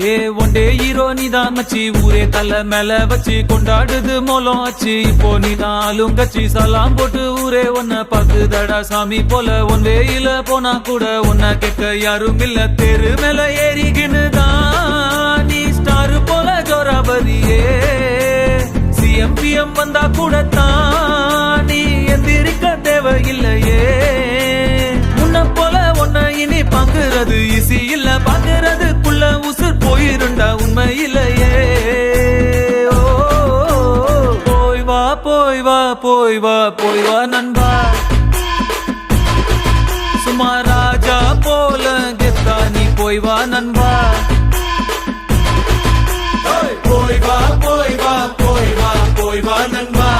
ஏ one day hero நீதான் மச்சி. ஊரே தலை மேல வச்சு கொண்டாடுது மோலம் ஆச்சு இப்போ நீதான் ஆளுங்கச்சி சலாம் போட்டு ஊரே ஒன்ன பார்த்து தடா சாமி போல. உன் வேயில போனா கூட உன்ன கேட்க யாரும் இல்ல. தெரு மேல ஏறிக்கின்னுதான். நீ ஸ்டார் போல ஜோராபரியே சிஎம்பிஎம் வந்தா கூட தான் நீ எந்திரிக்க தேவையில்லையே. உன்ன போல ஒன்ன இனி பாக்குறது இசியில் வா போய் வா போய் வா போய் வா நண்பா. சும்மா ராஜா போல கெத்தா நீ போய் வா நண்பா. போய் வா போய் வா போய் வா போய் வா நண்பா.